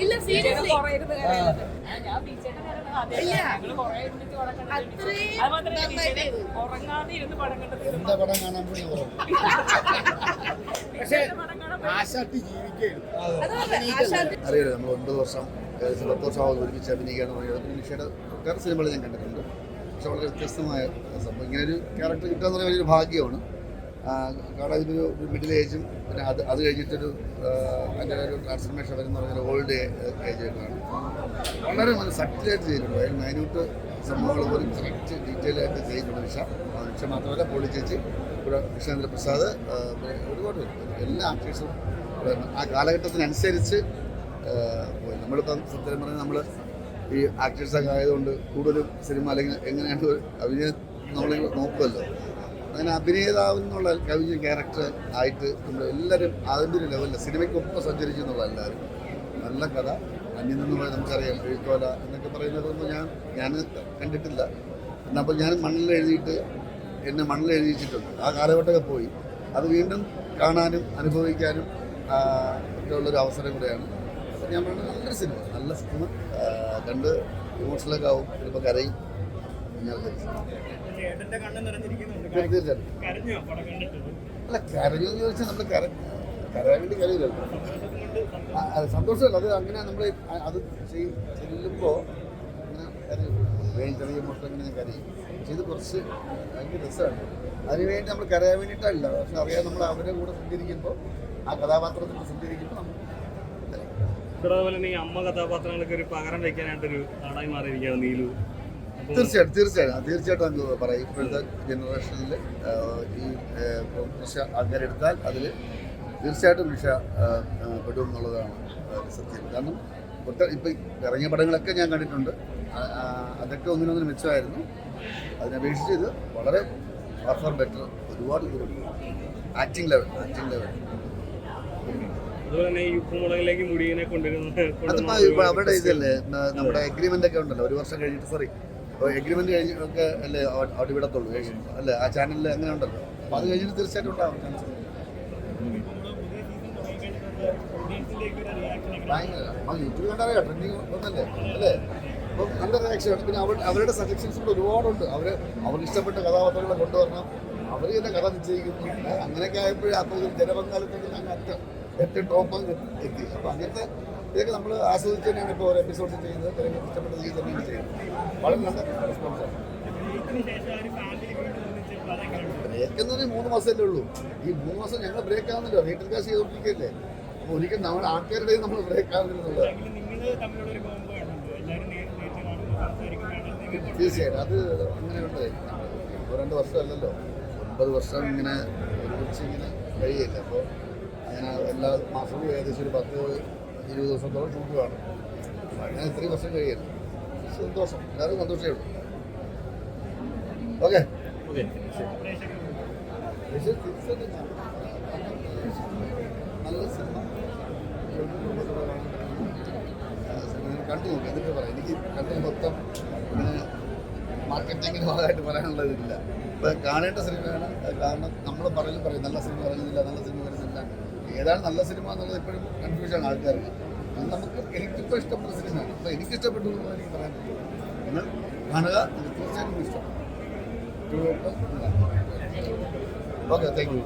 ഇല്ല സീരിയസ്ലി എന്താ പടം കാണാൻ പോയി പക്ഷേ. ആശാട്ടി അറിയാലോ നമ്മൾ ഒൻപത് വർഷം ഏകദേശം പത്ത് വർഷമാവുന്നു ഒരുമിച്ച് അഭിനയിക്കാന്ന് പറയുന്നത് പിന്നെ നിഷയുടെ വേറെ സിനിമകൾ ഞാൻ കണ്ടിട്ടുണ്ട്. പക്ഷെ വളരെ വ്യത്യസ്തമായ സംഭവം. ഇങ്ങനെ ഒരു ക്യാരക്ടർ കിട്ടുക എന്ന് പറയുന്ന വലിയൊരു ഭാഗ്യമാണ്. കാരണം ഒരു മിഡിൽ ഏജും പിന്നെ അത് അത് കഴിഞ്ഞിട്ടൊരു അതിന്റെ ഒരു ട്രാൻസ്ഫർമേഷൻ വരുന്ന പറഞ്ഞാൽ ഓൾഡ് ഏജ് ആണ് വളരെ നല്ല സട്ടിലായിട്ട് ചെയ്തിട്ടുണ്ട്. അതിൽ മൈന്യൂട്ട് സംഭവങ്ങൾ പോലും കറക്റ്റ് ഡീറ്റെയിൽ ആയിട്ട് ചെയ്തിട്ടുണ്ട് വിഷ വിഷ മാത്രമല്ല പോളി ചേച്ചി ഇവിടെ കൃഷ്ണേന്ദ്ര പ്രസാദ് ഒരുപാട് എല്ലാ ആക്ടേഴ്സും ആ കാലഘട്ടത്തിനനുസരിച്ച് പോയി. നമ്മളിപ്പം സത്യം പറഞ്ഞാൽ നമ്മൾ ഈ ആക്ടേഴ്സൊക്കെ ആയതുകൊണ്ട് കൂടുതലും സിനിമ അല്ലെങ്കിൽ എങ്ങനെയാണ് അഭിനയം നമ്മൾ നോക്കുമല്ലോ. അങ്ങനെ അഭിനേതാവ് എന്നുള്ള കവിഞ്ഞ ക്യാരക്ടർ ആയിട്ട് നമ്മൾ എല്ലാവരും അതിന്റെ ഒരു ലെവലിൽ സിനിമയ്ക്കൊപ്പം സഞ്ചരിച്ചു എന്നുള്ള എല്ലാവരും. നല്ല കഥ. അന്യം നിന്ന് പോയി നമുക്കറിയാം എഴുത്തോല എന്നൊക്കെ പറയുന്നതൊന്നും ഞാൻ ഞാൻ കണ്ടിട്ടില്ല. എന്നാൽ അപ്പോൾ ഞാൻ മണ്ണിൽ എഴുതിയിട്ട് എന്നെ മണ്ണിൽ എഴുതിച്ചിട്ടുണ്ട് ആ കാലഘട്ടമൊക്കെ പോയി. അത് വീണ്ടും കാണാനും അനുഭവിക്കാനും ആ, ഒക്കെ ഉള്ളൊരു അവസരം കൂടെയാണ്. ഞാൻ പറഞ്ഞ നല്ലൊരു സിനിമ. നല്ല സിനിമ. കണ്ട് ഇമോഷണലൊക്കെ ആവും. ചിലപ്പോൾ കരയും. അല്ല കരഞ്ഞു എന്ന് ചോദിച്ചാൽ നമ്മൾ കര കരയാൻ വേണ്ടി കരയില്ലല്ലോ. അത് സന്തോഷമല്ല. അത് അങ്ങനെ നമ്മൾ അത് ചെല്ലുമ്പോൾ ചെറിയ മുട്ട ഇങ്ങനെ ഞാൻ കരയും. ഇത് കുറച്ച് ഭയങ്കര രസമാണ്. അതിനുവേണ്ടി നമ്മൾ കരയാൻ വേണ്ടിയിട്ടല്ല. പക്ഷെ അറിയാം നമ്മൾ അവരുടെ കൂടെ സഞ്ചരിക്കുമ്പോൾ ആ കഥാപാത്രത്തിൽ സഞ്ചരിക്കുമ്പോൾ കരയും. അതുപോലെ തന്നെ ഈ അമ്മ കഥാപാത്രങ്ങൾക്ക് ഒരു പകരം വെക്കാനായിട്ടൊരു നാടായി മാറിയിരിക്കുകയാണ് നീലു. തീർച്ചയായിട്ടും തീർച്ചയായിട്ടും. തീർച്ചയായിട്ടും അങ്ങ് പറയും. ഇപ്പോഴത്തെ ജനറേഷനിൽ ഈ നിഷ അങ്ങനെ എടുത്താൽ അതിൽ തീർച്ചയായിട്ടും ആ, പെടും എന്നുള്ളതാണ് സത്യം. കാരണം ഇപ്പം ഇറങ്ങിയ പടങ്ങളൊക്കെ ഞാൻ കണ്ടിട്ടുണ്ട്. അതൊക്കെ ഒന്നിനൊന്നിന് മെച്ചമായിരുന്നു. അതിനപേക്ഷിച്ച് ഇത് വളരെ ഫാർ ഫാർ ബെറ്റർ ഒരുപാട് ആക്ടിങ് ലെവൽ ആക്ടിങ് ലെവൽ അതിപ്പോ അവരുടെ ഇതല്ലേ നമ്മുടെ അഗ്രിമെന്റ് ഒക്കെ ഉണ്ടല്ലോ. ഒരു വർഷം കഴിഞ്ഞിട്ട് സോറി എഗ്രിമെന്റ് കഴിഞ്ഞ് ഒക്കെ അല്ലേ അവിടെ വിടത്തുള്ളൂ. അല്ലേ ആ ചാനലിൽ അങ്ങനെ ഉണ്ടല്ലോ. അപ്പൊ അത് കഴിഞ്ഞിട്ട് തീർച്ചയായിട്ടും ഉണ്ടാവും കണ്ടറിയാം ട്രെൻഡിങ് ഒന്നല്ലേ? അല്ലേ? അപ്പം നല്ല റിയാക്ഷൻ പിന്നെ അവർ അവരുടെ സജഷൻസ് കൂടെ ഒരുപാടുണ്ട്. അവർ അവർക്ക് ഇഷ്ടപ്പെട്ട കഥാപാത്രങ്ങളെ കൊണ്ടുവരണം. അവർ തന്നെ കഥ നിശ്ചയിക്കുന്നു അങ്ങനെയൊക്കെ ആയപ്പോഴേ അപ്പോൾ ജനപങ്കാളിത്തത്തിൽ അങ്ങ് ഏറ്റവും ടോപ്പ് എത്തി. അപ്പോൾ അങ്ങനത്തെ ഇതൊക്കെ നമ്മൾ ആസ്വദിച്ച് തന്നെയാണ് ഇപ്പോൾ ഓരോ എപ്പിസോഡ് ചെയ്യുന്നത്. തിരഞ്ഞെടുപ്പ് ഇഷ്ടപ്പെട്ട രീതിയിൽ തന്നെയാണ് ചെയ്യുന്നത്. വളരെ നല്ല റെസ്പോൺസാണ് ബ്രേക്ക് എന്ന് പറഞ്ഞാൽ മൂന്ന് മാസമല്ലേ ഉള്ളൂ. ഈ മൂന്ന് മാസം ഞങ്ങൾ ബ്രേക്ക് ആവുന്നില്ല. വീട്ടിൽ കാശ് ചെയ്തോണ്ടിരിക്കല്ലേ. അപ്പോൾ ഒരിക്കലും നമ്മുടെ ആൾക്കാരുടെ നമ്മൾ ബ്രേക്ക് ആവുന്നില്ല തീർച്ചയായിട്ടും. അത് അങ്ങനെയുണ്ട്. ഇപ്പോൾ രണ്ട് വർഷമല്ലല്ലോ. ഒൻപത് വർഷം ഇങ്ങനെ ഒരുമിച്ച് ഇങ്ങനെ കഴിയില്ല. അപ്പോൾ ഞാൻ എല്ലാ മാസവും ഏകദേശം ഒരു പത്ത് ഇരുപത് ദിവസത്തോളം ഷൂട്ട് കാണും. അങ്ങനെ ഇത്രയും വർഷം കഴിയല്ല സന്തോഷം. എല്ലാവരും സന്തോഷമേ ഉള്ളൂ. ഓക്കെ. നല്ല സിനിമ. കണ്ടു നോക്കി. എന്നിട്ട് പറയാം എനിക്ക് കണ്ടു മൊത്തം ഇങ്ങനെ മാർക്കറ്റിങ്ങിന് ഭാഗമായിട്ട് പറയാനുള്ളതില്ല. ഇപ്പം കാണേണ്ട സിനിമയാണ്. കാരണം നമ്മൾ പറയലും പറയും നല്ല സിനിമ പറയുന്നില്ല നല്ല സിനിമ ഏതാണ് നല്ല സിനിമ എന്നുള്ളത് ഇപ്പോഴും കൺഫ്യൂഷനാണ് ആൾക്കാർക്ക് അത് നമുക്ക് എനിക്കിപ്പോൾ ഇഷ്ടപ്പെട്ട സിനിമയാണ്. അപ്പോൾ എനിക്ക് ഇഷ്ടപ്പെട്ടു എന്നുള്ളത് എനിക്ക് പറയാൻ പറ്റും എന്നാൽ കാണുക തീർച്ചയായിട്ടും ഇഷ്ടം. Okay thank you